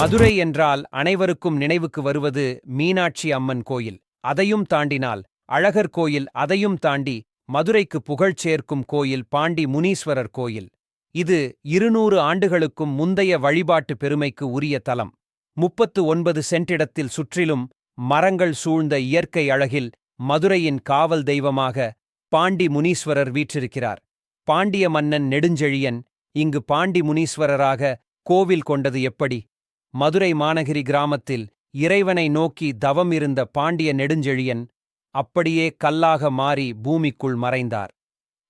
மதுரை என்றால் அனைவருக்கும் நினைவுக்கு வருவது மீனாட்சி அம்மன் கோயில். அதையும் தாண்டினால் அழகர் கோயில் அதையும் தாண்டி மதுரைக்கு புகழ் சேர்க்கும் கோயில் பாண்டி முனீஸ்வரர் கோயில். இது இருநூறு ஆண்டுகளுக்கும் முந்தைய வழிபாட்டு பெருமைக்கு உரிய தலம். முப்பத்து ஒன்பது சென்டிடத்தில் சுற்றிலும் மரங்கள் சூழ்ந்த இயற்கை அழகில் மதுரையின் காவல் தெய்வமாக பாண்டி முனீஸ்வரர் வீற்றிருக்கிறார். பாண்டிய மன்னன் நெடுஞ்செழியன் இங்கு பாண்டி முனீஸ்வரராக கோவில் கொண்டது எப்படி? மதுரை மாநகரி கிராமத்தில் இறைவனை நோக்கி தவம் இருந்த பாண்டிய நெடுஞ்செழியன் அப்படியே கல்லாக மாறி பூமிக்குள் மறைந்தார்.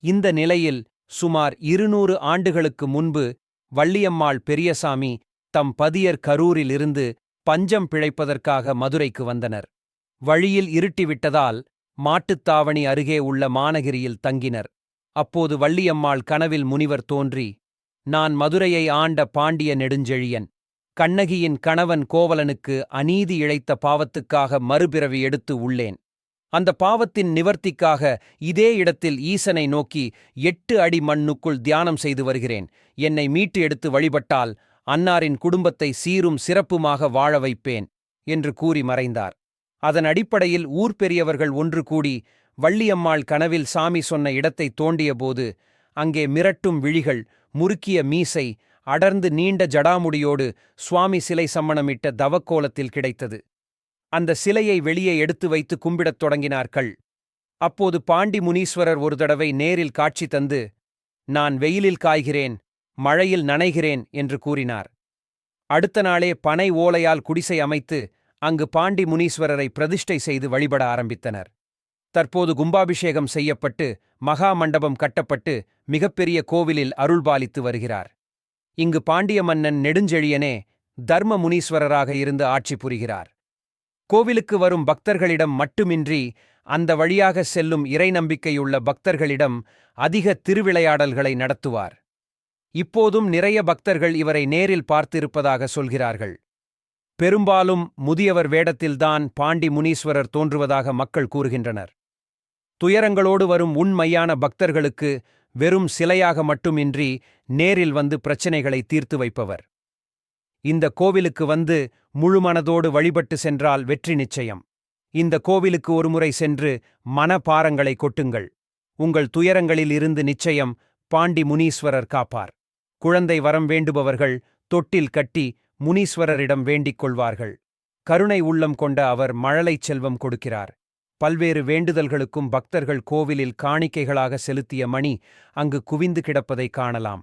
இந்த நிலையில் சுமார் இருநூறு ஆண்டுகளுக்கு முன்பு வள்ளியம்மாள் பெரியசாமி தம் பதியர் கரூரில் இருந்து பஞ்சம் பிழைப்பதற்காக மதுரைக்கு வந்தனர். வழியில் இருட்டிவிட்டதால் மாட்டுத்தாவணி அருகே உள்ள மாநகிரியில் தங்கினர். அப்போது வள்ளியம்மாள் கனவில் முனிவர் தோன்றி நான் மதுரையை ஆண்ட பாண்டிய நெடுஞ்செழியன். கண்ணகியின் கணவன் கோவலனுக்கு அநீதி இழைத்த பாவத்துக்காக மறுபிறவி எடுத்து உள்ளேன். அந்த பாவத்தின் நிவர்த்திக்காக இதே இடத்தில் ஈசனை நோக்கி எட்டு அடி மண்ணுக்குள் தியானம் செய்து வருகிறேன். என்னை மீட்டு எடுத்து வழிபட்டால் அன்னாரின் குடும்பத்தை சீரும் சிறப்புமாக வாழ வைப்பேன் என்று கூறி மறைந்தார். அதன் அடிப்படையில் ஊர் பெரியவர்கள் ஒன்று கூடி வள்ளியம்மாள் கனவில் சாமி சொன்ன இடத்தை தோண்டியபோது அங்கே மிரட்டும் விழிகள் முறுக்கிய மீசை அடர்ந்து நீண்ட ஜடாமுடியோடு சுவாமி சிலை சம்மணமிட்ட தவக்கோலத்தில் கிடைத்தது. அந்த சிலையை வெளியே எடுத்து வைத்து கும்பிடத் தொடங்கினார்கள். அப்போது பாண்டி முனீஸ்வரர் ஒரு தடவை நேரில் காட்சி தந்து நான் வெயிலில் காய்கிறேன் மழையில் நனைகிறேன் என்று கூறினார். அடுத்த நாளே பனை ஓலையால் குடிசை அமைத்து அங்கு பாண்டி முனீஸ்வரரை பிரதிஷ்டை செய்து வழிபட ஆரம்பித்தனர். தற்போது கும்பாபிஷேகம் செய்யப்பட்டு மகா மண்டபம் கட்டப்பட்டு மிகப்பெரிய கோவிலில் அருள்பாலித்து வருகிறார். இங்கு பாண்டிய மன்னன் நெடுஞ்செழியனே தர்ம முனீஸ்வரராக இருந்து ஆட்சி புரிகிறார். கோவிலுக்கு வரும் பக்தர்களிடம் மட்டுமின்றி அந்த வழியாக செல்லும் இறை நம்பிக்கையுள்ள பக்தர்களிடம் அதிக திருவிளையாடல்களை நடத்துவார். இப்போதும் நிறைய பக்தர்கள் இவரை நேரில் பார்த்திருப்பதாக சொல்கிறார்கள். பெரும்பாலும் முதியவர் வேடத்தில்தான் பாண்டி முனீஸ்வரர் தோன்றுவதாக மக்கள் கூறுகின்றனர். துயரங்களோடு வரும் உண்மையான பக்தர்களுக்கு வெறும் சிலையாக மட்டுமின்றி நேரில் வந்து பிரச்சினைகளை தீர்த்து வைப்பவர். இந்த கோவிலுக்கு வந்து முழுமனதோடு வழிபட்டு சென்றால் வெற்றி நிச்சயம். இந்த கோவிலுக்கு ஒருமுறை சென்று மனபாரங்களை கொட்டுங்கள். உங்கள் துயரங்களில் இருந்து நிச்சயம் பாண்டி முனீஸ்வரர் காப்பார். குழந்தை வரம் வேண்டுபவர்கள் தொட்டில் கட்டி முனீஸ்வரரிடம் வேண்டிக் கொள்வார்கள். கருணை உள்ளம் கொண்ட அவர் மழலைச் செல்வம் கொடுக்கிறார். பல்வேறு வேண்டுதல்களுக்கும் பக்தர்கள் கோவிலில் காணிக்கைகளாக செலுத்திய மணி அங்கு குவிந்து கிடப்பதை காணலாம்.